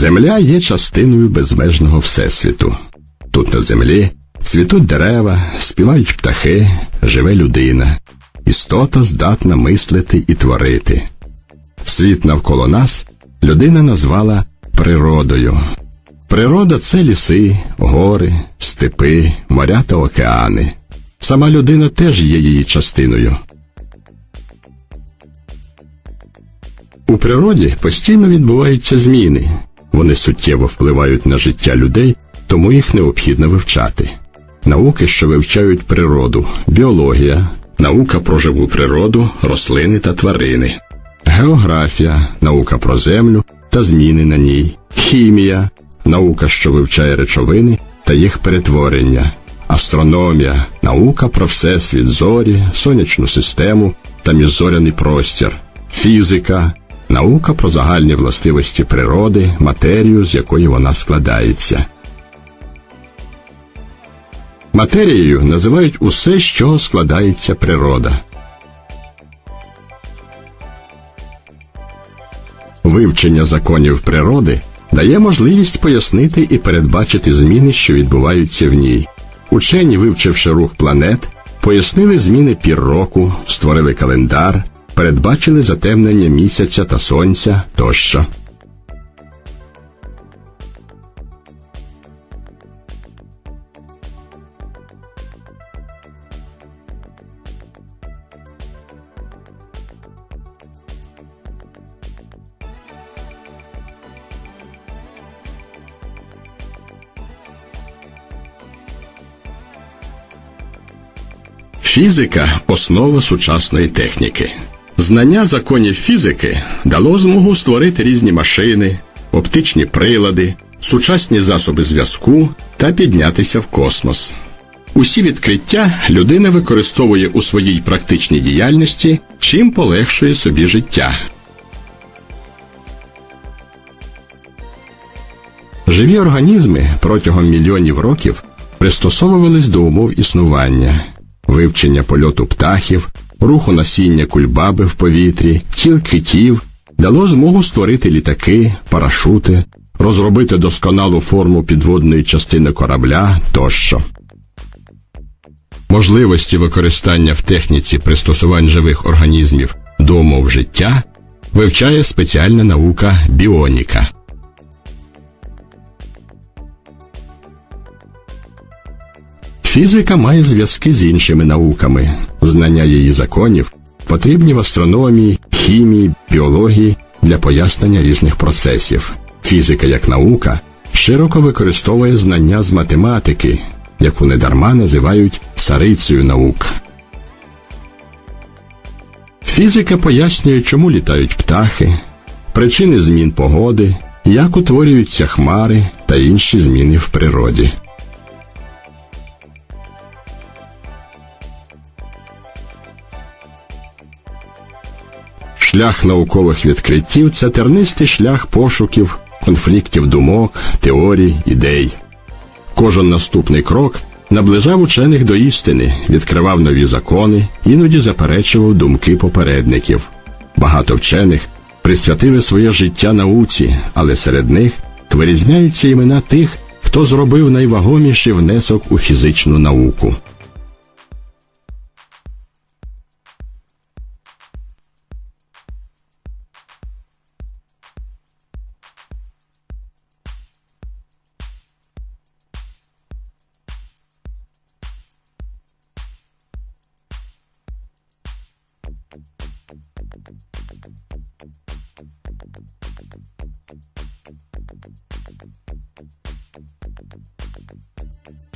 Земля є частиною безмежного всесвіту. Тут на землі цвітуть дерева, співають птахи, живе людина, істота здатна мислити і творити. Світ навколо нас людина назвала природою. Природа це ліси, гори, степи, моря та океани. Сама людина теж є її частиною. У природі постійно відбуваються зміни. Вони суттєво впливають на життя людей, тому їх необхідно вивчати. Науки, що вивчають природу, біологія, наука про живу природу, рослини та тварини, географія, наука про землю та зміни на ній, хімія, наука, що вивчає речовини та їх перетворення, астрономія, наука про всесвіт зорі, сонячну систему та міжзоряний простір, фізика, наука про загальні властивості природи, матерію, з якої вона складається. Матерією називають усе, з чого складається природа. Вивчення законів природи дає можливість пояснити і передбачити зміни, що відбуваються в ній. Учені, вивчивши рух планет, пояснили зміни пір року, створили календар, передбачили затемнення місяця та сонця тощо. Фізика основа сучасної техніки. Знання законів фізики дало змогу створити різні машини, оптичні прилади, сучасні засоби зв'язку та піднятися в космос. Усі відкриття людина використовує у своїй практичній діяльності, чим полегшує собі життя. Живі організми протягом мільйонів років пристосовувались до умов існування, вивчення польоту птахів, руху насіння кульбаби в повітрі, тіл китів дало змогу створити літаки, парашути, розробити досконалу форму підводної частини корабля тощо. Можливості використання в техніці пристосувань живих організмів до умов життя вивчає спеціальна наука біоніка. Фізика має зв'язки з іншими науками. Знання її законів потрібні в астрономії, хімії, біології для пояснення різних процесів. Фізика як наука широко використовує знання з математики, яку недарма називають царицею наук. Фізика пояснює, чому літають птахи, причини змін погоди, як утворюються хмари та інші зміни в природі. Шлях наукових відкриттів це тернистий шлях пошуків, конфліктів думок, теорій, ідей. Кожен наступний крок наближав учених до істини, відкривав нові закони, іноді заперечував думки попередників. Багато вчених присвятили своє життя науці, але серед них вирізняються імена тих, хто зробив найвагоміший внесок у фізичну науку. Thank you.